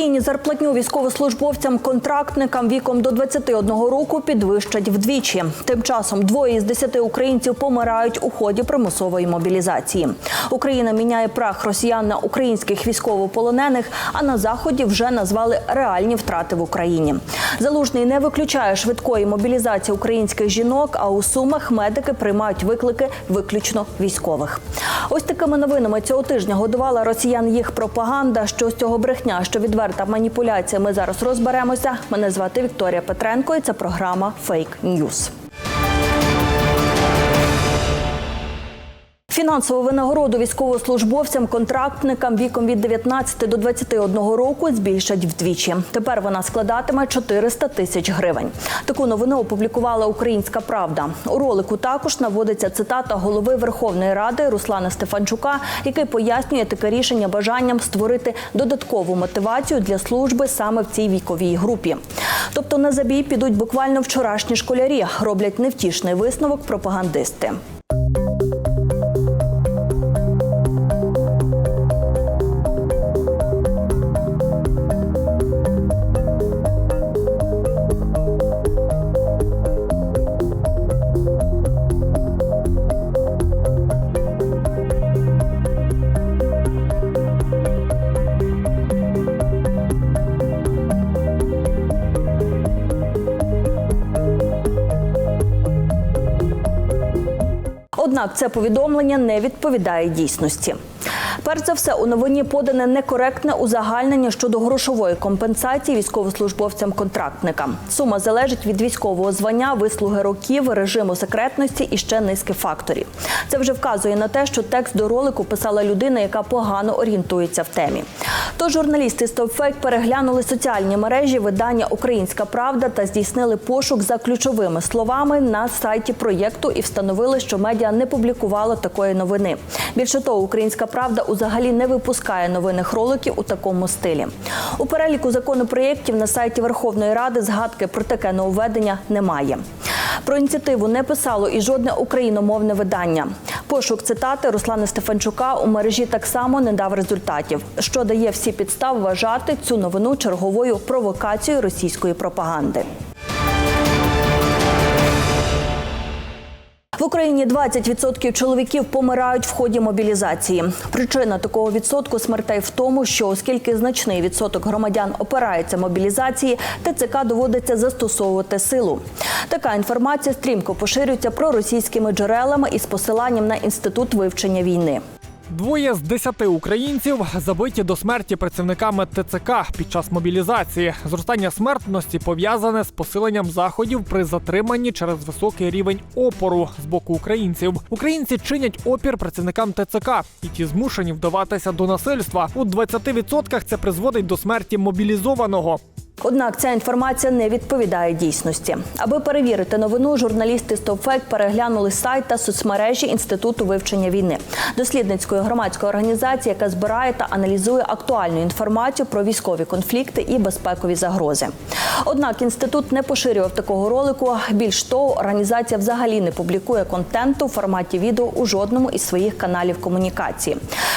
Україні зарплатню військовослужбовцям контрактникам віком до 21 року підвищать вдвічі. Тим часом двоє із десяти українців помирають у ході примусової мобілізації. Україна міняє прах росіян на українських військовополонених, а на заході вже назвали реальні втрати в Україні. Залужний не виключає швидкої мобілізації українських жінок. А у сумах медики приймають виклики виключно військових. Ось такими новинами цього тижня годувала росіян їх пропаганда. Що з цього брехня, що відверта маніпуляція. Ми зараз розберемося. Мене звати Вікторія Петренко. і Це програма Фейк Ньюз. Фінансову винагороду військовослужбовцям, контрактникам віком від 19 до 21 року збільшать вдвічі. Тепер вона складатиме 400 тисяч гривень. Таку новину опублікувала Українська Правда. У ролику також наводиться цитата голови Верховної Ради Руслана Стефанчука, який пояснює таке рішення бажанням створити додаткову мотивацію для служби саме в цій віковій групі. Тобто на забій підуть буквально вчорашні школярі, роблять невтішний висновок пропагандисти. Однак це повідомлення не відповідає дійсності. Перш за все, у новині подане некоректне узагальнення щодо грошової компенсації військовослужбовцям-контрактникам. Сума залежить від військового звання, вислуги років, режиму секретності і ще низки факторів. Це вже вказує на те, що текст до ролику писала людина, яка погано орієнтується в темі. Тож журналісти StopFake переглянули соціальні мережі видання Українська Правда та здійснили пошук за ключовими словами на сайті проєкту і встановили, що медіа не публікувало такої новини. Більше того, Українська Правда узагалі не випускає новинних роликів у такому стилі. У переліку законопроєктів на сайті Верховної Ради згадки про таке нововведення немає. Про ініціативу не писало і жодне україномовне видання. Пошук цитати Руслана Стефанчука у мережі так само не дав результатів, що дає всі підстав вважати цю новину черговою провокацією російської пропаганди. В Україні 20% чоловіків помирають в ході мобілізації. Причина такого відсотку смертей в тому, що оскільки значний відсоток громадян опирається мобілізації, ТЦК доводиться застосовувати силу. Така інформація стрімко поширюється проросійськими джерелами із посиланням на інститут вивчення війни. Двоє з десяти українців забиті до смерті працівниками ТЦК під час мобілізації. Зростання смертності пов'язане з посиленням заходів при затриманні через високий рівень опору з боку українців. Українці чинять опір працівникам ТЦК, і ті змушені вдаватися до насильства. У 20% це призводить до смерті мобілізованого. Однак ця інформація не відповідає дійсності. Аби перевірити новину, журналісти StopFake переглянули сайт та соцмережі Інституту вивчення війни, дослідницької громадської організації, яка збирає та аналізує актуальну інформацію про військові конфлікти і безпекові загрози. Однак інститут не поширював такого ролику. Більш того, організація взагалі не публікує контенту в форматі відео у жодному із своїх каналів комунікації.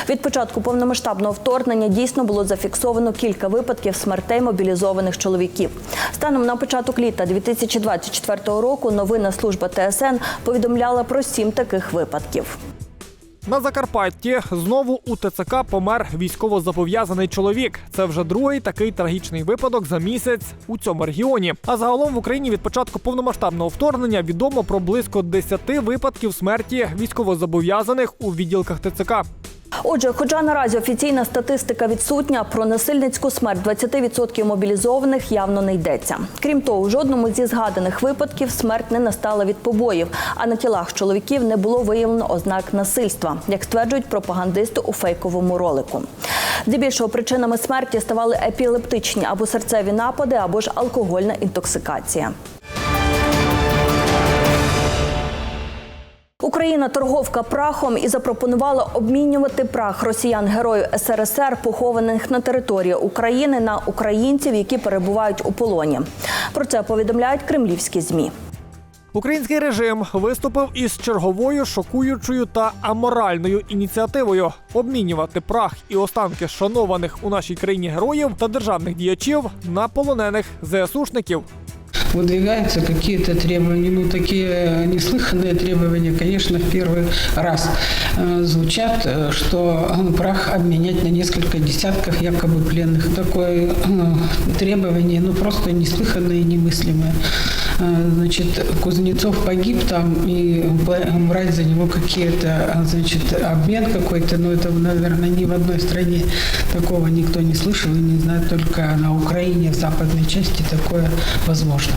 Від початку повномасштабного вторгнення дійсно було зафіксовано кілька випадків смертей мобілізованих чоловіків. Станом на початок літа 2024 року новина служба ТСН повідомляла про сім таких випадків. На Закарпатті знову у ТЦК помер військовозобов'язаний чоловік. Це вже другий такий трагічний випадок за місяць у цьому регіоні. А загалом в Україні від початку повномасштабного вторгнення відомо про близько 10 випадків смерті військовозобов'язаних у відділках ТЦК. Отже, хоча наразі офіційна статистика відсутня, про насильницьку смерть 20% мобілізованих явно не йдеться. Крім того, у жодному зі згаданих випадків смерть не настала від побоїв, а на тілах чоловіків не було виявлено ознак насильства, як стверджують пропагандисти у фейковому ролику. Здебільшого причинами смерті ставали епілептичні або серцеві напади, або ж алкогольна інтоксикація. Україна торговка прахом і запропонувала обмінювати прах росіян-героїв СРСР, похованих на території України, на українців, які перебувають у полоні. Про це повідомляють кремлівські змі. Український режим виступив із черговою шокуючою та аморальною ініціативою обмінювати прах і останки шанованих у нашій країні героїв та державних діячів на полонених ЗСУшників выдвигаются какие-то требования, ну такие неслыханные требования, конечно, в первый раз э, звучат, э, что э, прах обменять на несколько десятков якобы пленных. Такое э, требование, ну просто неслыханное и немыслимое. Э, Значит, Кузнецов погиб там, и б- брать за него какие-то, э, значит, обмен какой-то, ну это, наверное, ни в одной стране такого никто не слышал и не знает, только на Украине, в западной части такое возможно.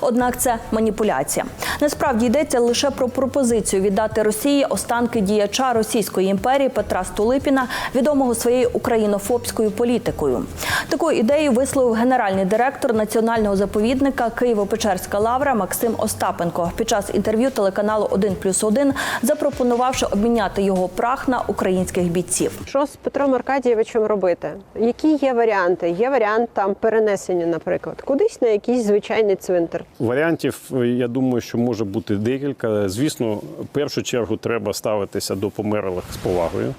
Однак це маніпуляція. Насправді йдеться лише про пропозицію віддати Росії останки діяча Російської імперії Петра Столипіна, відомого своєю українофобською політикою. Таку ідею висловив генеральний директор національного заповідника Києво-Печерська лавра Максим Остапенко під час інтерв'ю телеканалу «1 плюс 1», запропонувавши обміняти його прах на українських бійців. Що з Петром Аркадійовичем робити? Які є варіанти? Є варіант там перенесення, наприклад, кудись на якийсь звичайний цвинтар. Варіантів, я думаю, що може бути декілька. Звісно, в першу чергу треба ставитися до померлих з повагою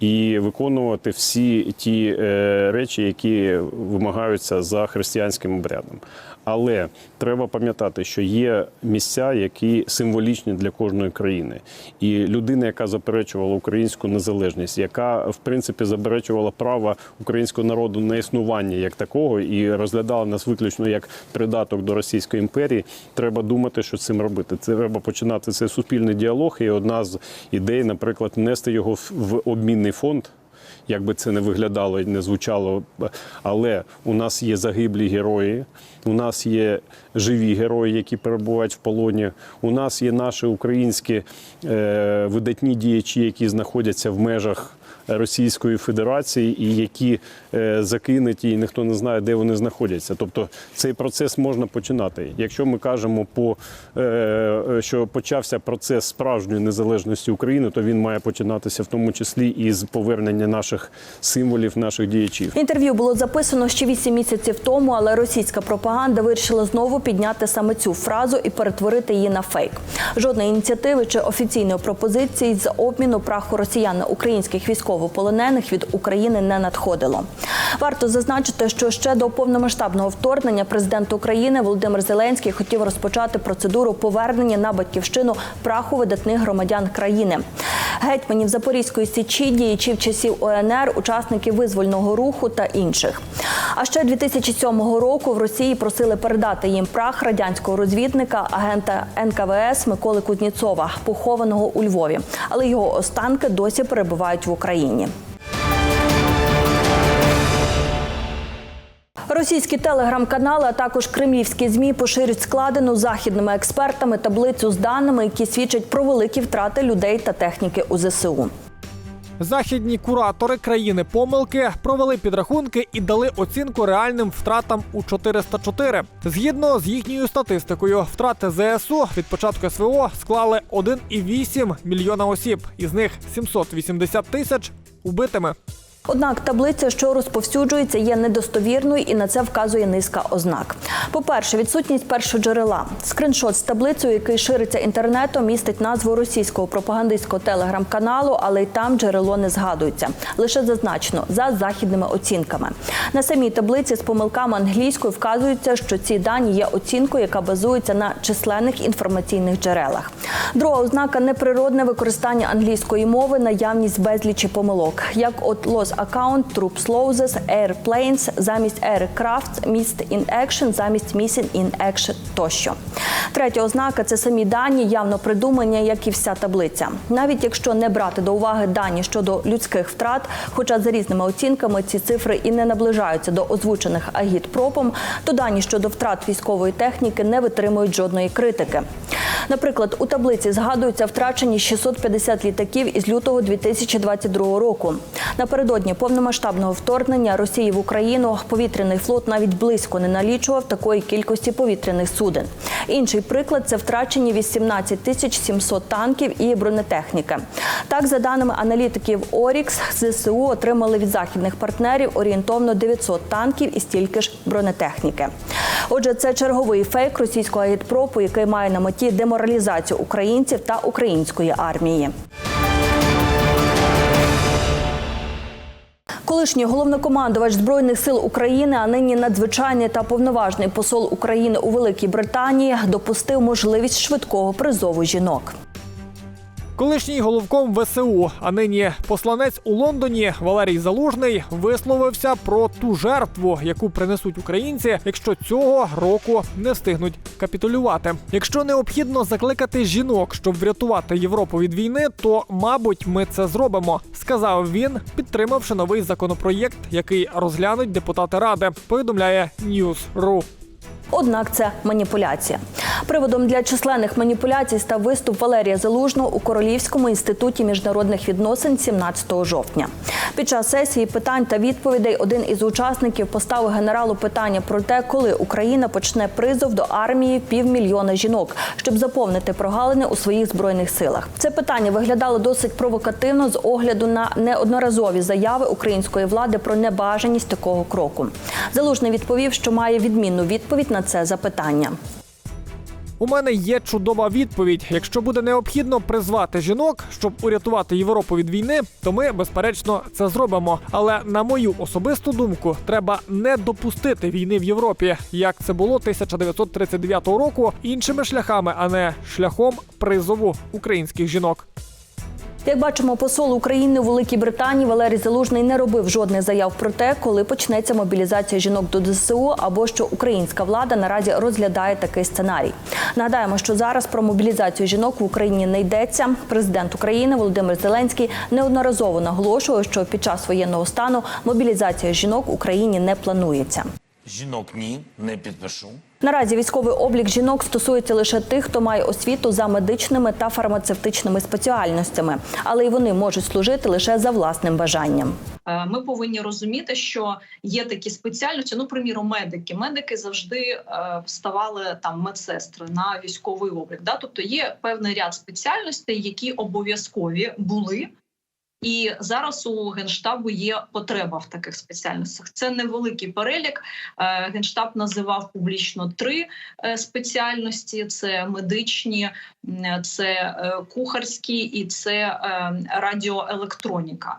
і виконувати всі ті е, речі, які вимагаються за християнським обрядом. Але треба пам'ятати, що є місця, які символічні для кожної країни. І людина, яка заперечувала українську незалежність, яка в принципі заперечувала право українського народу на існування як такого, і розглядала нас виключно як придаток до Російської імперії, треба думати, що цим робити. Це треба починати цей суспільний діалог. І одна з ідей, наприклад, внести його в обмінний фонд. Як би це не виглядало і не звучало, але у нас є загиблі герої, у нас є живі герої, які перебувають в полоні. У нас є наші українські е, видатні діячі, які знаходяться в межах Російської Федерації і які е, закинуті, і ніхто не знає, де вони знаходяться. Тобто цей процес можна починати. Якщо ми кажемо по е, е, що почався процес справжньої незалежності України, то він має починатися в тому числі і з повернення наших символів, наших діячів. Інтерв'ю було записано ще вісім місяців тому, але російська пропаганда вирішила знову підняти саме цю фразу і перетворити її на фейк. Жодної ініціативи чи офіційної пропозиції з обміну праху росіян на українських військовополонених від України не надходило. Варто зазначити, що ще до повномасштабного вторгнення президент України Володимир Зеленський хотів розпочати процедуру повернення на батьківщину праху видатних громадян країни. Гетьманів Запорізької січі, діячів часів ОНР, учасників визвольного руху та інших. А ще 2007 року в Росії просили передати їм прах радянського розвідника, агента НКВС Миколи Кузнєцова, похованого у Львові. Але його останки досі перебувають в Україні. Російські телеграм-канали, а також кремлівські змі поширюють складену західними експертами таблицю з даними, які свідчать про великі втрати людей та техніки у ЗСУ. Західні куратори країни помилки провели підрахунки і дали оцінку реальним втратам у 404. Згідно з їхньою статистикою, втрати ЗСУ від початку СВО склали 1,8 мільйона осіб, із них 780 тисяч убитими. Однак таблиця, що розповсюджується, є недостовірною і на це вказує низка ознак. По-перше, відсутність першоджерела. Скриншот з таблицею, який шириться інтернетом, містить назву російського пропагандистського телеграм-каналу, але й там джерело не згадується. Лише зазначено за західними оцінками. На самій таблиці з помилками англійською вказується, що ці дані є оцінкою, яка базується на численних інформаційних джерелах. Друга ознака неприродне використання англійської мови, наявність безлічі помилок, як от loss account, troops losses, airplanes замість aircraft, missed in action замість missing in action тощо. Третя ознака це самі дані, явно придумані, як і вся таблиця. Навіть якщо не брати до уваги дані щодо людських втрат, хоча за різними оцінками ці цифри і не наближаються до озвучених агітпропом, то дані щодо втрат військової техніки не витримують жодної критики. Наприклад, у таблиці згадуються втрачені 650 літаків із лютого 2022 року. Напередодні повномасштабного вторгнення Росії в Україну повітряний флот навіть близько не налічував такої кількості повітряних суден. Інший приклад це втрачені 18 тисяч 700 танків і бронетехніки. Так, за даними аналітиків Орікс, ЗСУ отримали від західних партнерів орієнтовно 900 танків і стільки ж бронетехніки. Отже, це черговий фейк російського агітпропу, який має на меті деморалізацію українців та української армії. Колишній головнокомандувач збройних сил України, а нині надзвичайний та повноважний посол України у Великій Британії, допустив можливість швидкого призову жінок. Колишній головком ВСУ, а нині посланець у Лондоні Валерій Залужний висловився про ту жертву, яку принесуть українці, якщо цього року не встигнуть капітулювати. Якщо необхідно закликати жінок, щоб врятувати Європу від війни, то мабуть ми це зробимо, сказав він, підтримавши новий законопроєкт, який розглянуть депутати ради. Повідомляє News.ru. Однак це маніпуляція. Приводом для численних маніпуляцій став виступ Валерія Залужного у Королівському інституті міжнародних відносин 17 жовтня. Під час сесії питань та відповідей один із учасників поставив генералу питання про те, коли Україна почне призов до армії півмільйона жінок, щоб заповнити прогалини у своїх збройних силах. Це питання виглядало досить провокативно з огляду на неодноразові заяви української влади про небажаність такого кроку. Залужний відповів, що має відмінну відповідь на це запитання. У мене є чудова відповідь. Якщо буде необхідно призвати жінок, щоб урятувати Європу від війни, то ми безперечно це зробимо. Але на мою особисту думку, треба не допустити війни в Європі, як це було 1939 року, іншими шляхами, а не шляхом призову українських жінок. Як бачимо, посол України у Великій Британії Валерій Залужний не робив жодних заяв про те, коли почнеться мобілізація жінок до ДСУ або що українська влада наразі розглядає такий сценарій. Нагадаємо, що зараз про мобілізацію жінок в Україні не йдеться. Президент України Володимир Зеленський неодноразово наголошував, що під час воєнного стану мобілізація жінок в Україні не планується. Жінок ні, не підпишу. Наразі військовий облік жінок стосується лише тих, хто має освіту за медичними та фармацевтичними спеціальностями, але й вони можуть служити лише за власним бажанням. Е, Ми повинні розуміти, що є такі спеціальності. Ну, приміром, медики. Медики завжди е, вставали там медсестри на військовий облік. Да? Тобто є певний ряд спеціальностей, які обов'язкові були. І зараз у генштабу є потреба в таких спеціальностях. Це невеликий перелік. Е, Генштаб називав публічно три е, спеціальності: це медичні, це е, кухарські і це радіоелектроніка.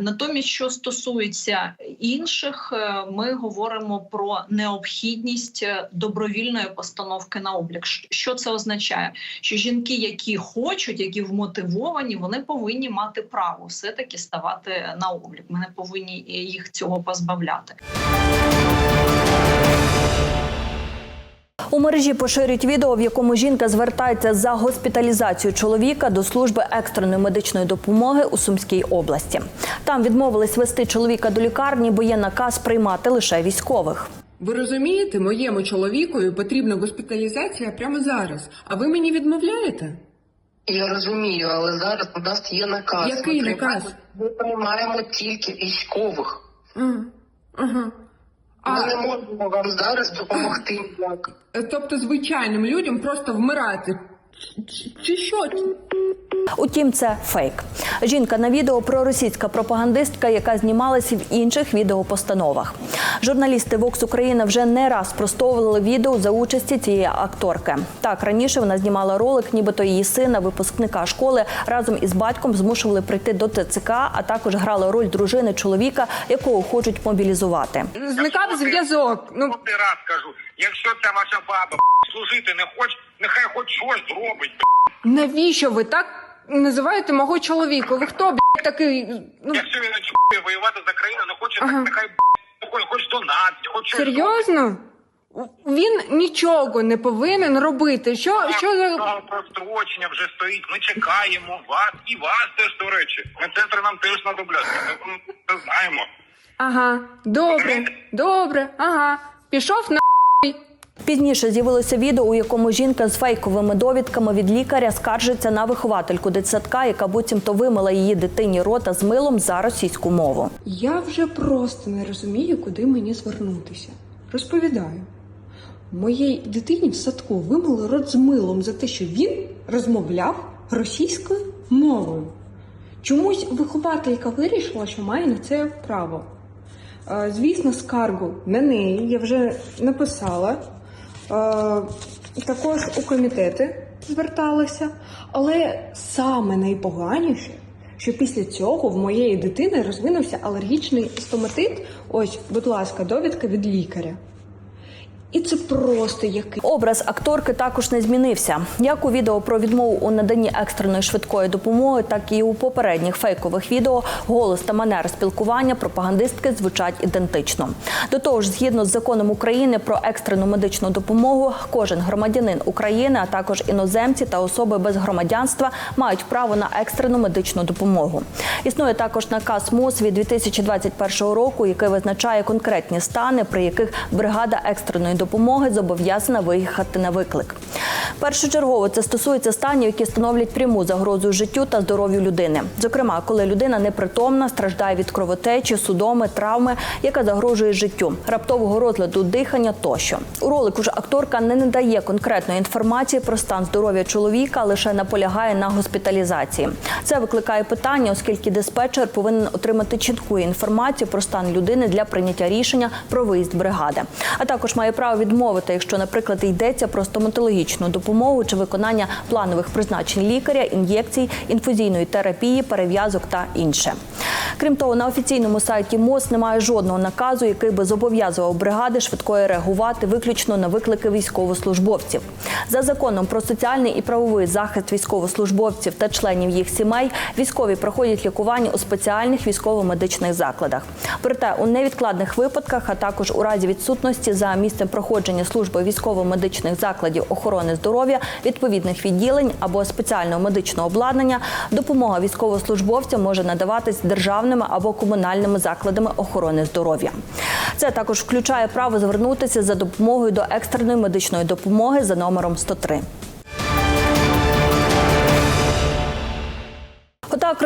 Натомість, що стосується інших, ми говоримо про необхідність добровільної постановки на облік. Що це означає? Що жінки, які хочуть, які вмотивовані, вони повинні мати право все таки ставати на облік. Ми не повинні їх цього позбавляти. У мережі поширюють відео, в якому жінка звертається за госпіталізацію чоловіка до служби екстреної медичної допомоги у Сумській області. Там відмовились вести чоловіка до лікарні, бо є наказ приймати лише військових. Ви розумієте, моєму чоловікові потрібна госпіталізація прямо зараз. А ви мені відмовляєте? Я розумію, але зараз у нас є наказ. Який Ми наказ? приймаємо- Ми приймаємо тільки військових. Ми А, не можемо вам зараз допомогти. Як? тобто звичайним людям просто вмирати. Чи, що? Утім, це фейк. Жінка на відео проросійська пропагандистка, яка знімалася в інших відеопостановах. Журналісти Vox Україна вже не раз спростовували відео за участі цієї акторки. Так раніше вона знімала ролик, нібито її сина, випускника школи, разом із батьком змушували прийти до ТЦК, а також грала роль дружини чоловіка, якого хочуть мобілізувати. Зникав зв'язок. Ну, Ти раз кажу, якщо ця ваша баба служити не хоче, нехай хоч щось зробить. навіщо ви так називаєте мого чоловіка? Ви хто, блядь, такий? Ну, Якщо він не чує воювати за країну, не хоче, Ага. так нехай хоч, хоч донатить, хоч щось серйозно? Він нічого не повинен робити. Що, що за. Справа про вже стоїть. Ми чекаємо вас і вас теж, до речі. Медсестри нам теж знадобляться. Ми ми це знаємо. Ага, добре, добре, ага. Пішов на. Пізніше з'явилося відео, у якому жінка з фейковими довідками від лікаря скаржиться на виховательку дитсадка, яка буцімто вимила її дитині рота з милом за російську мову. Я вже просто не розумію, куди мені звернутися. Розповідаю. Моїй дитині в садку вимили рот з милом за те, що він розмовляв російською мовою. Чомусь вихователька вирішила, що має на це право. Е, Звісно, скаргу на неї я вже написала. Е, Також у комітети зверталася. Але саме найпоганіше, що після цього в моєї дитини розвинувся алергічний стоматит. Ось, будь ласка, довідка від лікаря. І це просто який. Образ акторки також не змінився. Як у відео про відмову у наданні екстреної швидкої допомоги, так і у попередніх фейкових відео голос та манера спілкування пропагандистки звучать ідентично. До того ж, згідно з законом України про екстрену медичну допомогу, кожен громадянин України, а також іноземці та особи без громадянства мають право на екстрену медичну допомогу. Існує також наказ МОЗ від 2021 року, який визначає конкретні стани, при яких бригада екстреної допомоги зобов'язана виїхати на виклик. Першочергово це стосується станів, які становлять пряму загрозу життю та здоров'ю людини. Зокрема, коли людина непритомна, страждає від кровотечі, судоми, травми, яка загрожує життю, раптового розладу дихання тощо. У ролику ж акторка не надає конкретної інформації про стан здоров'я чоловіка, лише наполягає на госпіталізації. Це викликає питання, оскільки диспетчер повинен отримати чітку інформацію про стан людини для прийняття рішення про виїзд бригади, а також має право відмовити, якщо, наприклад, йдеться про стоматологічну допомогу чи виконання планових призначень лікаря, ін'єкцій, інфузійної терапії, перев'язок та інше. Крім того, на офіційному сайті МОЗ немає жодного наказу, який би зобов'язував бригади швидкої реагувати виключно на виклики військовослужбовців. За законом про соціальний і правовий захист військовослужбовців та членів їх сімей військові проходять лікування у спеціальних військово-медичних закладах. Проте у невідкладних випадках, а також у разі відсутності за місцем проходження служби військово-медичних закладів охорони здоров'я, відповідних відділень або спеціального медичного обладнання, допомога військовослужбовцям може надаватись державними або комунальними закладами охорони здоров'я. Це також включає право звернутися за допомогою до екстреної медичної допомоги за номером 103.